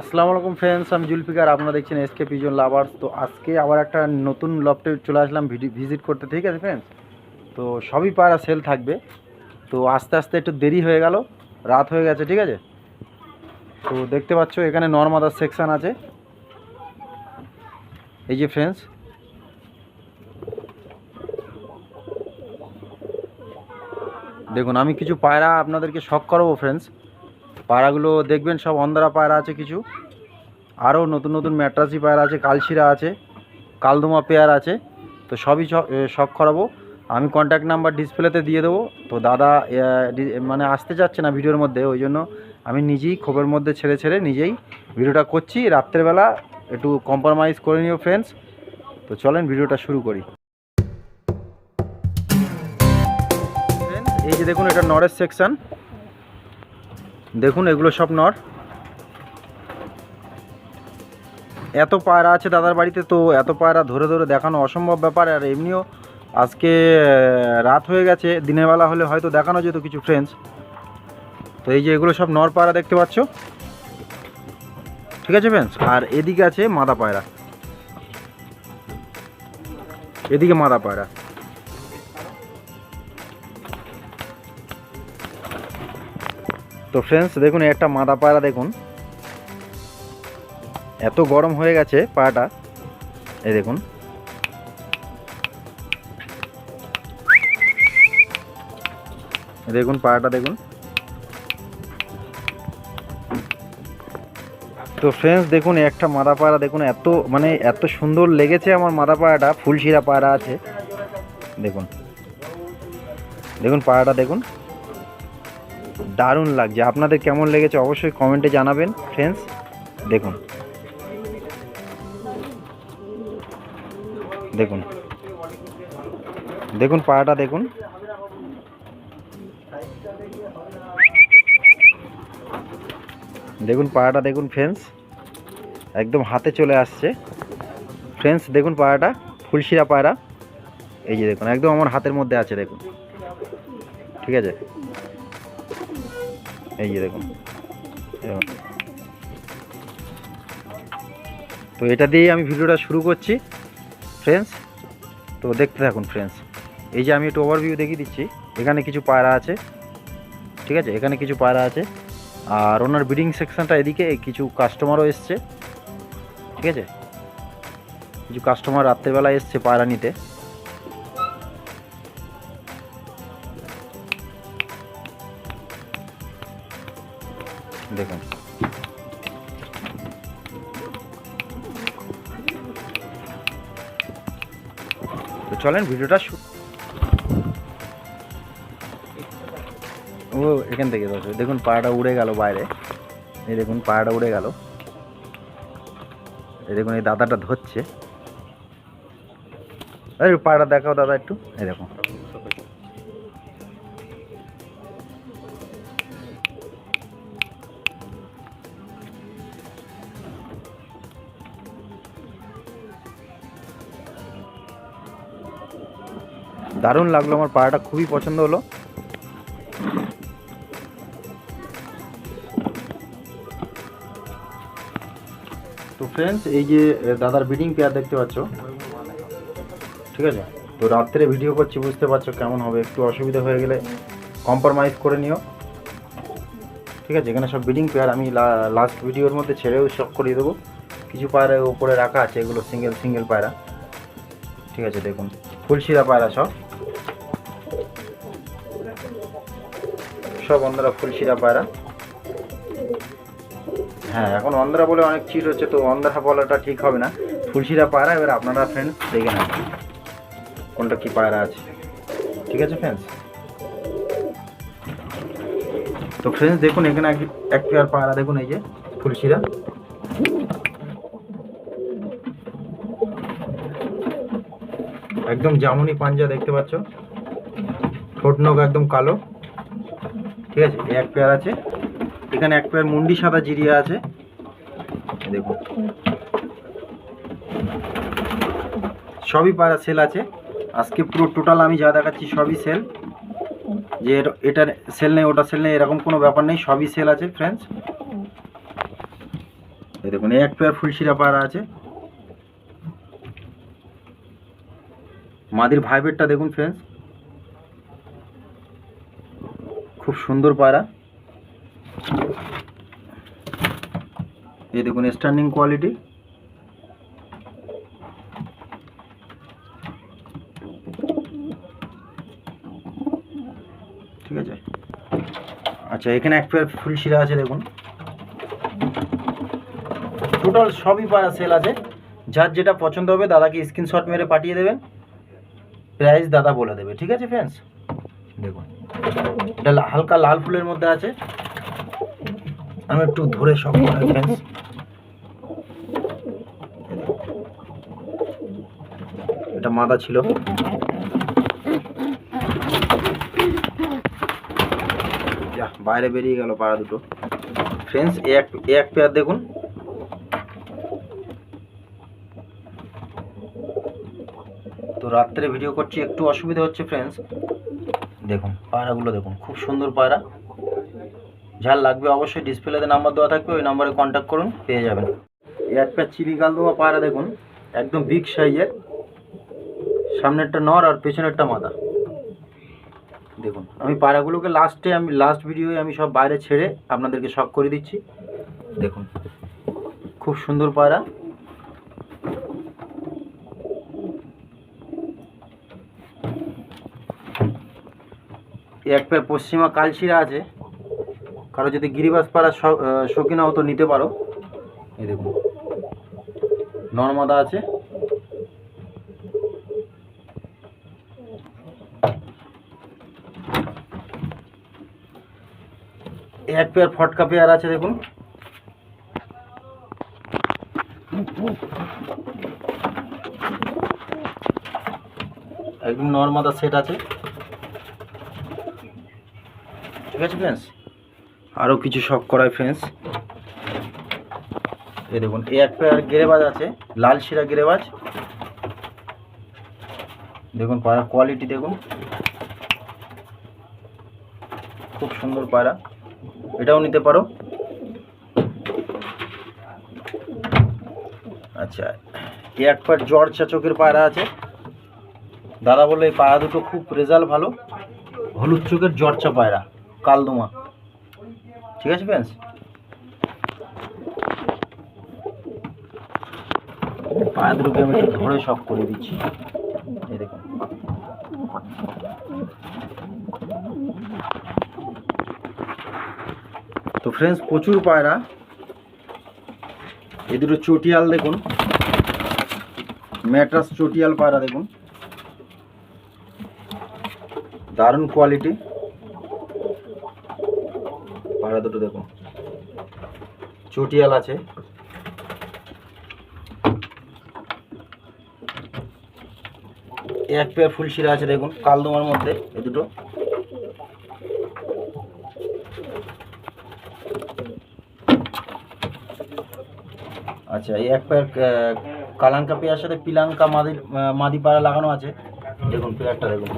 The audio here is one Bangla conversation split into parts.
আসসালামু আলাইকুম ফ্রেন্ডস আমি জুলফিকার আপনারা দেখছেন এসকে পিজন লাভার্স তো আজকে আবার একটা নতুন লফটে চলে আসলাম ভিজিট করতে, ঠিক আছে ফ্রেন্ডস তো সবই পায়রা সেল থাকবে। তো আস্তে আস্তে একটু দেরি হয়ে গেল, রাত হয়ে গেছে, ঠিক আছে? তো দেখতে পাচ্ছ, এখানে নর্মাদার সেকশন আছে। এই যে ফ্রেন্ডস দেখুন, আমি কিছু পায়রা আপনাদেরকে শখ করাবো ফ্রেন্ডস পায়রাগুলো দেখবেন, সব অন্ধরা পায়রা আছে কিছু। আরও নতুন নতুন ম্যাট্রাসি পায়রা আছে, কালশিরা আছে, কালদুমা পেয়ার আছে। তো সবই শখ করাবো আমি কন্ট্যাক্ট নাম্বার ডিসপ্লেতে দিয়ে দেবো। তো দাদা মানে আসতে চাচ্ছে না ভিডিওর মধ্যে, ওই জন্য আমি নিজেই খোপের মধ্যে ছেড়ে ছেড়ে নিজেই ভিডিওটা করছি। রাত্রেবেলা একটু কম্প্রোমাইজ করে নিও ফ্রেন্ডস তো চলেন ভিডিওটা শুরু করি। এই যে দেখুন, এটা নরের সেকশন দেখুন, এগুলো সব নর। এত পায়রা আছে দাদার বাড়িতে তো, এত পায়রা ধরে ধরে দেখানো অসম্ভব ব্যাপার। আর এমনিও আজকে রাত হয়ে গেছে, দিনের বেলা হলে হয়তো দেখানো যেত কিছু ফ্রেন্ডস তো এই যে এগুলো সব নর পায়রা দেখতে পাচ্ছ? ঠিক আছে ফ্রেন্ডস আর এদিকে আছে মাদা পায়রা। এদিকে মাদা পায়রা। তো ফ্রেন্ডস দেখুন একটা মাদা পায়রা দেখুন। এত গরম হয়ে গেছে পায়রাটা এই দেখুন। দেখুন পায়রাটা দেখুন। তো ফ্রেন্ডস দেখুন একটা মাদা পায়রা, দেখুন, এত মানে এত সুন্দর লেগেছে আমার মাদা পায়রাটা। ফুলশিরা পায়রা আছে। দেখুন। দেখুন পায়রাটা, দেখুন। দারুণ লাগছে। আপনাদের কেমন লেগেছে অবশ্যই কমেন্টে জানাবেন ফ্রেন্ডস দেখুন। দেখুন। দেখুন পাড়াটা, দেখুন। দেখুন পাড়াটা, দেখুন ফ্রেন্ডস একদম হাতে চলে আসছে। ফ্রেন্ডস দেখুন পায়রাটা ফুলশিরা পায়রা এই যে দেখুন, একদম আমার হাতের মধ্যে আছে, দেখুন। ঠিক আছে? এই যে দেখুন। তো এটা দিয়েই আমি ভিডিওটা শুরু করছি ফ্রেন্ডস তো দেখতে থাকুন ফ্রেন্ডস এই যে আমি একটু ওভারভিউ দেখিয়ে দিচ্ছি। এখানে কিছু পায়রা আছে, ঠিক আছে? এখানে কিছু পায়রা আছে। আর ওনার ব্রিডিং সেকশনটা এদিকে কিছু কাস্টমারও এসছে, ঠিক আছে? কিছু কাস্টমার রাত্রেবেলা এসছে পায়রা নিতে। দেখুন। তো চলেন, ভিডিওটা ও, এখান থেকে দর্শক, দেখুন পাড়াটা উড়ে গেল বাইরে। এই দেখুন, পাড়াটা উড়ে গেল। এই দেখুন, এই দাদাটা ধরছে। এই পাড়া দেখাও দাদা একটু। এই দেখুন। দারুণ লাগল, আমার পাড়াটা খুবই পছন্দ হলো। তো ফ্রেন্ডস এই যে দাদার বিডিং পেয়ার দেখতে পাচ্ছ? ঠিক আছে? তো রাত্রে ভিডিও করছি, বুঝতে পারছ কেমন হবে, একটু অসুবিধা হয়ে গেলে কম্প্রোমাইজ করে নিও। ঠিক আছে? এখানে সব বিডিং পেয়ার আমি লাস্ট ভিডিওর মধ্যে ছেড়েও সব করিয়ে দেবো। কিছু পায়রা ওপরে রাখা আছে, এগুলো সিঙ্গেল সিঙ্গেল পায়রা। ঠিক আছে, দেখুন। ফুলশিরা পায়রা সব। সব অন্ধরা ফুলশিরা পায়রা। হ্যাঁ এখন অন্ধরা বলে অনেক চিট হচ্ছে, তো অন্ধরা বলাটা ঠিক হবে না। ফুলশিরা পায়রা, এবার আপনারা ফ্রেন্ডস দেখে নেন কোনটা কি পায়রা আছে। ঠিক আছে ফ্রেন্ডস তো ফ্রেন্ডস দেখুন, এখানে এক পেয়ার পায়রা দেখুন, এই যে ফুলশিরা একদম জামুনি পাঞ্জা দেখতে পাচ্ছ। ঠোঁট নখ একদম কালো। ঠিক আছে এক পেয়ার আছে। এখানে এক পেয়ার মুন্ডি, সাদা জিরিয়া আছে। দেখুন সবই পাড়া সেল আছে। আজকে পুরো টোটাল আমি যা দেখাচ্ছি সবই সেল। যে এটা- সেল নেই, ওটা সেল নেই, এরকম কোনো ব্যাপার নেই, সবই সেল আছে ফ্রেন্ডস দেখুন এক পেয়ার ফুলশিরা পাড়া আছে। মাদির ভাইবেটটা দেখুন ফ্রেন্ডস খুব সুন্দর পায়রা। এই দেখুন স্ট্যান্ডিং কোয়ালিটি ঠিক আছে? আচ্ছা এখানে এক পেয়ার ফুলশিরা আছে, দেখুন। টোটাল সবই পায়রা সেল আছে। যার যেটা পছন্দ হবে, দাদাকে স্ক্রিনশট মেরে পাঠিয়ে দেবেন প্রাইস দাদা বলে দেবে। ঠিক আছে ফ্রেন্ডস দেখুন। এটা হালকা লাল ফুলের মধ্যে আছে। আমি একটু ধরে সব ফ্রেন্ডস এটা মাদা ছিল। যা, বাইরে বেরিয়ে গেল পাড়া দুটো। ফ্রেন্ডস এক এক পেয়ার দেখুন। তো রাত্রে ভিডিও করছি, একটু অসুবিধা হচ্ছে ফ্রেন্ডস দেখুন, পায়রাগুলো দেখুন, খুব সুন্দর পায়রা। যার লাগবে অবশ্যই ডিসপ্লেতে নাম্বার দেওয়া থাকবে, ওই নাম্বারে কন্ট্যাক্ট করুন, পেয়ে যাবেন। একটা চিলি কালদোমা পায়রা দেখুন, একদম বিগ সাইজের সামনেরটা নর আর পেছনেরটা মাদা। দেখুন, আমি পায়রাগুলোকে লাস্টে আমি লাস্ট ভিডিওয়ে আমি সব বাইরে ছেড়ে আপনাদেরকে সব করে দিচ্ছি। দেখুন, খুব সুন্দর পায়রা এই এক পেয়ার পশ্চিমা কালশিরা আছে। কারও যদি গিরিবাস পাড়া শৌখিনা হতো নিতে পারো। এই দেখুন, নর্মাদা আছে। এক পেয়ার ফটকা পেয়ার আছে, দেখুন। একদম নর্মাদা সেট আছে। ঠিক আছে ফ্রেন্ডস আরও কিছু শখ করায় ফ্রেন্ডস এ দেখুন, এই এক গেরেবাজ আছে, লাল শিরা গেরেবাজ। দেখুন পায়রা কোয়ালিটি দেখুন। খুব সুন্দর পায়রা এটাও নিতে পারো। আচ্ছা এই এক পেয়ার জর্চা চোখের পায়রা আছে। দাদা বলল, এই পায়রা দুটো খুব রেজাল্ট ভালো। হলুদ চোখের জর্চা পায়রা। কালদোমা। ঠিক আছে ফ্রেন্ডস পায়ের দুটোকে আমি একটু ধরে সব করে দিচ্ছি। এই দেখুন। তো ফ্রেন্ডস প্রচুর পায়রা। এই দুটো চটিয়াল দেখুন। ম্যাট্রাস চটিয়াল পায়রা দেখুন। দারুণ কোয়ালিটি পায়রা দুটো দেখুন চটিয়াল আছে। এক পেয়ার ফুলশিরা আছে, দেখুন, কালদোমার মধ্যে, এই দুটো। আচ্ছা এই এক পেয়ার কালাঙ্কা পেয়ার সাথে পিলাঙ্কা মাদি মাদি পাড়া লাগানো আছে। দেখুন, পেয়ারটা দেখুন।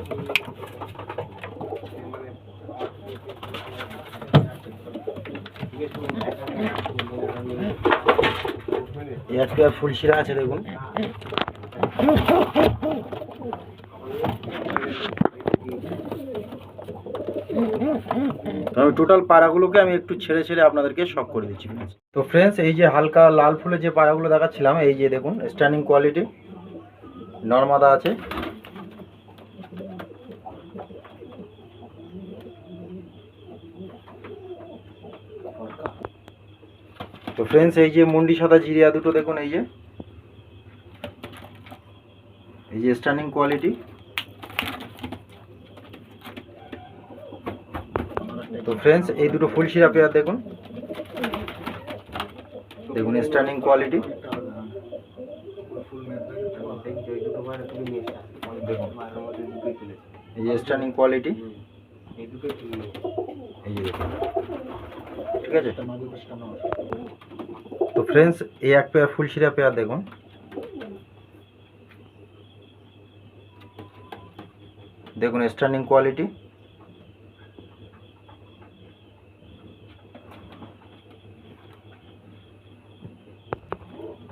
এক পেয়ার ফুলশিরা আছে, দেখুন। আমি টোটাল পাড়াগুলোকে আমি একটু ছেড়ে ছেড়ে আপনাদেরকে শখ করে দিচ্ছি। তো ফ্রেন্ডস এই যে হালকা লাল ফুলের যে পাড়াগুলো দেখাচ্ছিলাম, এই যে দেখুন স্ট্যান্ডিং কোয়ালিটি নর্মাদা আছে। তো ফ্রেন্ডস এই যে মুন্ডি, সাদা জিরিয়া দুটো দেখুন, এই যে। এই যে স্ট্যান্ডিং কোয়ালিটি তো ফ্রেন্ডস এই দুটো ফুল ফুলশিরা পেয়ার দেখুন। দেখুন স্ট্যান্ডিং কোয়ালিটি এই যে স্ট্যান্ডিং কোয়ালিটি ঠিক আছে? তো ফ্রেন্ডস এই এক পেয়ার ফুলশিরা পেয়ার দেখুন। দেখুন স্ট্যান্ডিং কোয়ালিটি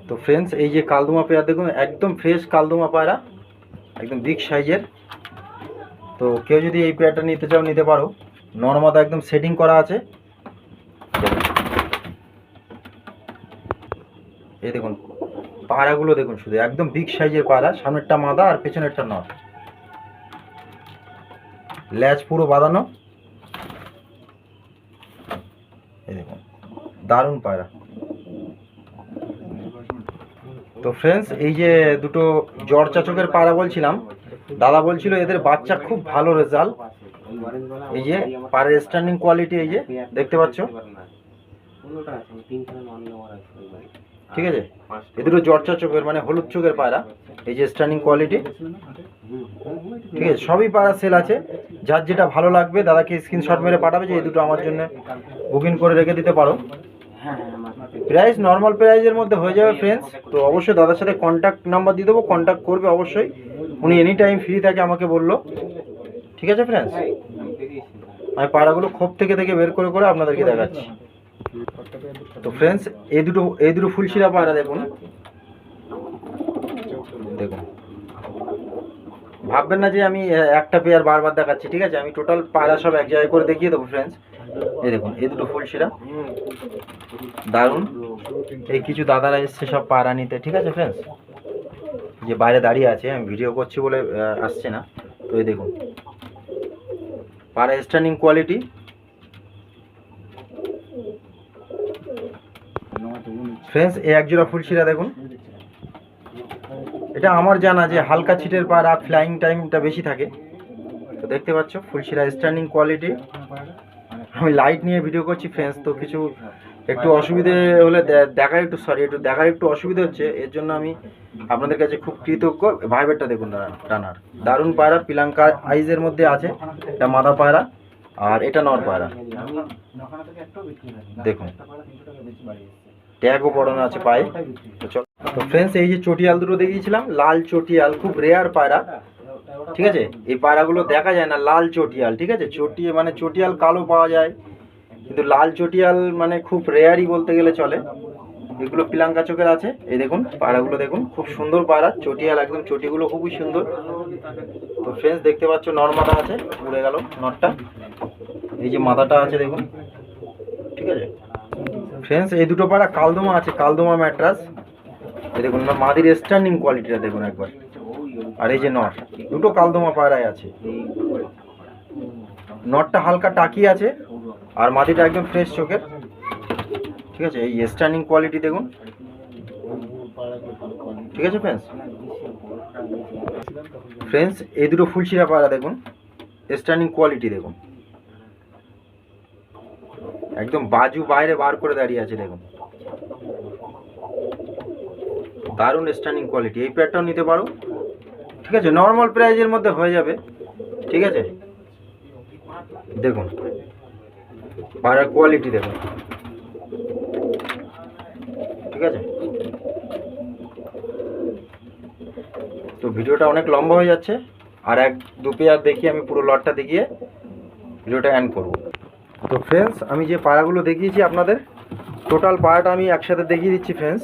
তো ফ্রেন্ডস এই যে কালদুমা পেয়ার দেখুন, একদম ফ্রেশ কালদুমা পায়রা একদম বিগ সাইজের তো কেউ যদি এই পেয়ারটা নিতে চাও, নিতে পারো। নর্মাদা একদম সেটিং করা আছে এই দেখুন পায়রাগুলো দেখুন শুধু একদম বিগ সাইজের পায়রা সামনেরটা মাদা আর পেছনেরটা নর ল্যাজ পুরো বাঁধানো দেখুন দারুণ পায়রা তো ফ্রেন্ডস এই যে দুটো জ্বর চাচকের পায়রা বলছিলাম দাদা বলছিল এদের বাচ্চা খুব ভালো রেজাল্ট এই যে পাড়ের স্ট্যান্ডিং কোয়ালিটি এই যে দেখতে পাচ্ছ ঠিক আছে? এ দুটো জর্চা চোখের মানে হলুদ চোখের পায়রা। এই যে স্ট্যান্ডিং কোয়ালিটি ঠিক আছে? সবই পায়রা সেল আছে। যার যেটা ভালো লাগবে দাদাকে স্ক্রিনশট মেরে পাঠাবে যে এই দুটো আমার জন্য বুকিং করে রেখে দিতে পারো। প্রাইস নর্মাল প্রাইসের মধ্যে হয়ে যাবে ফ্রেন্ডস তো অবশ্যই দাদার সাথে কন্ট্যাক্ট নাম্বার দিয়ে দেবো। কন্ট্যাক্ট করবে অবশ্যই। উনি এনি টাইম ফ্রি থাকে আমাকে বলল। ঠিক আছে ফ্রেন্ডস আমি পাড়াগুলো খোপ থেকে থেকে বের করে করে আপনাদেরকে দেখাচ্ছি। তো ফ্রেন্ডস এই দুটো এই দুটো ফুলশিরা পায়রা দেখুন। দেখুন। ভাববেন না যে আমি একটা পেয়ার বারবার দেখাচ্ছি, ঠিক আছে? আমি টোটাল পায়রা সব এক জায়গায় করে দেখিয়ে দেবো ফ্রেন্ডস এই দেখুন, এই দুটো ফুলশিরা দারুণ। এই কিছু দাদারা এসছে সব পায়রা নিতে, ঠিক আছে ফ্রেন্ডস যে বাইরে দাঁড়িয়ে আছে, আমি ভিডিও করছি বলে আসছে না। তো এই দেখুন। পায়রা স্ট্যান্ডিং কোয়ালিটি ফ্রেন্ডস, এই এক জোড়া ফুলশিরা দেখুন। এটা আমার জানা যে হালকা ছিটের পায়রা ফ্লাইং টাইমটা বেশি থাকে। তো দেখতে পাচ্ছ, ফুলশিরা স্ট্যান্ডিং কোয়ালিটি আমি লাইট নিয়ে ভিডিও করছি, ফ্রেন্ডস, তো কিছু একটু অসুবিধে হলে দেখার একটু সরি একটু দেখার একটু অসুবিধা হচ্ছে, এর জন্য আমি আপনাদের কাছে খুব কৃতজ্ঞ। ভাইবেরটা দেখুন টানার দারুণ পায়রা পিলাঙ্কা আইজের মধ্যে আছে, এটা মাদা পায়রা। আর এটা নর পায়রা। দেখুন। ট্যাগও পড়ানো আছে পায়ে। তো ফ্রেন্ডস এই যে চটিয়াল দুটো দেখিয়েছিলাম, লাল চটিয়াল, খুব রেয়ার পায়রা। ঠিক আছে? এই পায়রাগুলো দেখা যায় না, লাল চটিয়াল, ঠিক আছে? চটিয়ে মানে চটিয়াল কালো পাওয়া যায়। কিন্তু লাল চটিয়াল মানে খুব রেয়ারই বলতে গেলে চলে। এগুলো পিলাঙ্কা চোখের আছে, এই দেখুন পায়রাগুলো দেখুন, খুব সুন্দর পায়রা চটিয়াল একদম, চটিগুলো খুবই সুন্দর। তো ফ্রেন্ডস দেখতে পাচ্ছ নর মাথা আছে, উড়ে গেল নটটা। এই যে মাথাটা আছে, দেখুন। ঠিক আছে? ফ্রেন্ডস এই দুটো পাড়া কালদোমা আছে, কালদোমা ম্যাট্রাস এই দেখুন মাদির স্ট্যান্ডিং কোয়ালিটিটা দেখুন একবার। আর এই যে নট, দুটো কালদোমা পায়রায় আছে। নটটা হালকা টাকি আছে, আর মাদিটা একদম ফ্রেশ চোখের। ঠিক আছে, এই স্ট্যান্ডিং কোয়ালিটি দেখুন। ঠিক আছে ফ্রেন্ডস ফ্রেন্ডস এই দুটো ফুলশিরা পাড়া দেখুন। স্ট্যান্ডিং কোয়ালিটি দেখুন। একদম বাজু বাইরে বার করে দাঁড়িয়ে আছে, দেখুন। দারুণ স্ট্যান্ডিং কোয়ালিটি এই প্যাডটাও নিতে পারো। ঠিক আছে নর্মাল প্রাইজের মধ্যে হয়ে যাবে। ঠিক আছে? দেখুন পাড়ার কোয়ালিটি দেখুন। আছে? তো ভিডিওটা অনেক লম্বা হয়ে যাচ্ছে। আর এক, দু পেয়ার দেখিয়ে আমি পুরো লটটা দেখিয়ে ভিডিওটা এন্ড করব। তো ফ্রেন্ডস আমি যে পাড়াগুলো দেখিয়েছি আপনাদের টোটাল পাড়াটা আমি একসাথে দেখিয়ে দিচ্ছি ফ্রেন্ডস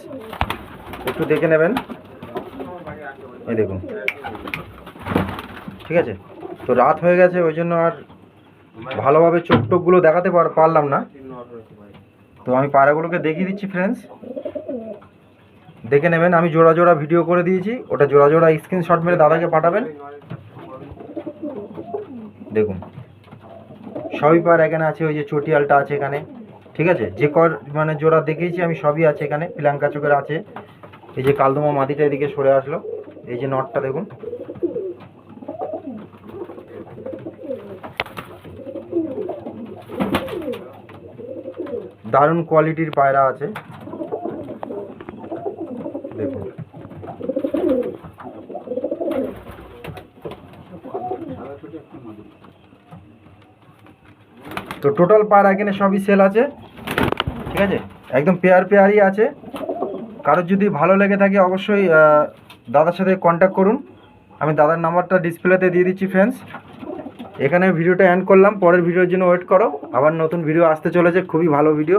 একটু দেখে নেবেন। এই দেখুন। ঠিক আছে? তো রাত হয়ে গেছে, ওই জন্য আর ভালোভাবে চোখ টোকগুলো দেখাতে পারলাম না। তো আমি পাড়াগুলোকে দেখিয়ে দিচ্ছি ফ্রেন্ডস দেখে নেবেন, আমি জোড়া জোড়া ভিডিও করে দিয়েছি, ওটা জোড়া জোড়া স্ক্রিনশট মেরে দাদাকে পাঠাবেন। দেখুন, সবই পার এখানে আছে, ওই যে চটিয়ালটা আছে এখানে, ঠিক আছে? যে কর মানে জোড়া দেখিয়েছি আমি, সবই আছে এখানে পিলাঙ্কা চোখের আছে। এই যে কালদমা মাটিটা এদিকে সরে আসলো, এই যে নটটা দেখুন। দারুণ কোয়ালিটির পায়রা আছে। দেখুন। তো টোটাল পায়রা এখানে সবই সেল আছে, ঠিক আছে? একদম পেয়ার পেয়ারই আছে। কারোর যদি ভালো লেগে থাকে, অবশ্যই দাদার সাথে কন্ট্যাক্ট করুন। আমি দাদার নাম্বারটা ডিসপ্লেতে দিয়ে দিচ্ছি ফ্রেন্ডস এখানে ভিডিওটা এন্ড করলাম, পরের ভিডিওর জন্য ওয়েট করো। আবার নতুন ভিডিও আসতে চলেছে, খুবই ভালো ভিডিও